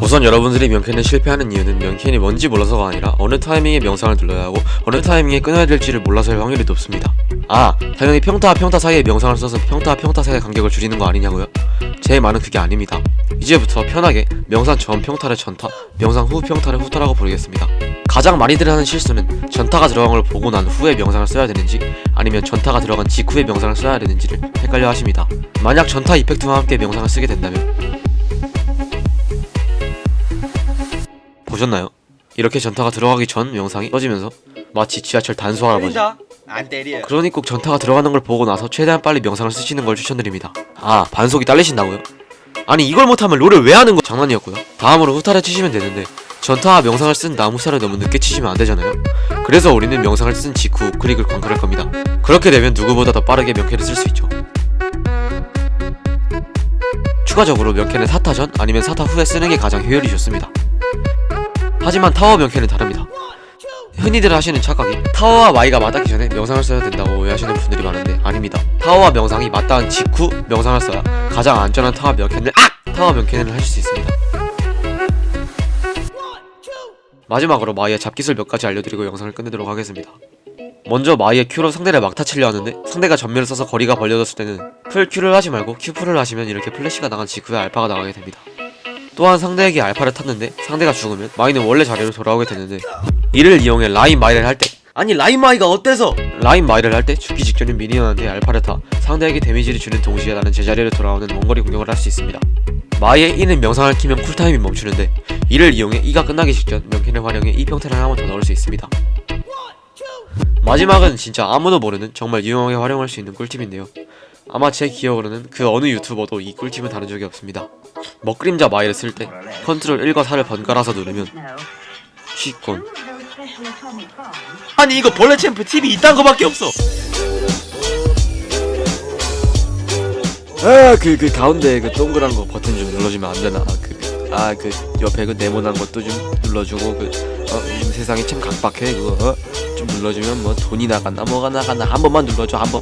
우선 여러분들이 명캔에 실패하는 이유는 명캔이 뭔지 몰라서가 아니라 어느 타이밍에 명상을 눌러야 하고 어느 타이밍에 끊어야 될지를 몰라서일 확률이 높습니다. 아, 당연히 평타와 평타 사이에 명상을 써서 평타와 평타 사이의 간격을 줄이는 거 아니냐고요? 제 말은 그게 아닙니다. 이제부터 편하게 명상 전 평타를 전타, 명상 후 평타를 후타라고 부르겠습니다. 가장 많이들 하는 실수는 전타가 들어간 걸 보고 난 후에 명상을 써야 되는지 아니면 전타가 들어간 직후에 명상을 써야 되는지를 헷갈려 하십니다. 만약 전타 이펙트와 함께 명상을 쓰게 된다면 보셨나요? 이렇게 전타가 들어가기 전 명상이 떠지면서 마치 지하철 단수 할아버지 때린다. 안 때려. 그러니 꼭 전타가 들어가는 걸 보고 나서 최대한 빨리 명상을 쓰시는 걸 추천드립니다. 아 반속이 딸리신다고요? 아니 이걸 못하면 롤을 왜 하는 거 장난이었고요. 다음으로 후타를 치시면 되는데 전타와 명상을 쓴 나무살을 너무 늦게 치시면 안 되잖아요. 그래서 우리는 명상을 쓴 직후 크릭을 광클할 겁니다. 그렇게 되면 누구보다 더 빠르게 명캐를 쓸 수 있죠. 추가적으로 명캐는 사타 전 아니면 사타 후에 쓰는 게 가장 효율이 좋습니다. 하지만 타워 명캐는 다릅니다. 흔히들 하시는 착각이 타워와 마이가 맞닿기 전에 명상을 써야 된다고 오해하시는 분들이 많은데 아닙니다. 타워와 명상이 맞닿은 직후 명상을 써야 가장 안전한 타워 명캔을 악! 타워 명캔을 하실 수 있습니다. 마지막으로 마이의 잡기술 몇 가지 알려드리고 영상을 끝내도록 하겠습니다. 먼저 마이의 Q로 상대를 막타 치려 하는데 상대가 전멸을 써서 거리가 벌려졌을 때는 풀 Q를 하지 말고 Q풀을 하시면 이렇게 플래시가 나간 직후에 알파가 나가게 됩니다. 또한 상대에게 알파를 탔는데 상대가 죽으면 마이는 원래 자리로 돌아오게 되는데 이를 이용해 라인 마이를 할 때 아니 라인 마이가 어때서? 라인 마이를 할 때 죽기 직전인 미니언한테 알파를 타 상대에게 데미지를 주는 동시에 나는 제자리로 돌아오는 원거리 공격을 할 수 있습니다. 마이의 E는 명상을 키면 쿨타임이 멈추는데 이를 이용해 E가 끝나기 직전 명캔을 활용해 평타를 한 번 더 넣을 수 있습니다. 마지막은 진짜 아무도 모르는 정말 유용하게 활용할 수 있는 꿀팁인데요 아마 제 기억으로는 그 어느 유튜버도 이 꿀팁을 다룬 적이 없습니다. 먹그림자 마이를 쓸 때 컨트롤 1과 4를 번갈아서 누르면 쉬권 아니 이거 벌레 챔프 TV 이딴 거밖에 없어. 아그 그 가운데 그 동그란 거 버튼 좀 눌러주면 안 되나? 그아그 옆에 그 네모난 것도 좀 눌러주고 그 어, 음, 세상이 참 각박해 그거. 어? 좀 눌러주면 뭐 돈이 나갔나 뭐가 나갔나 한 번만 눌러줘 한번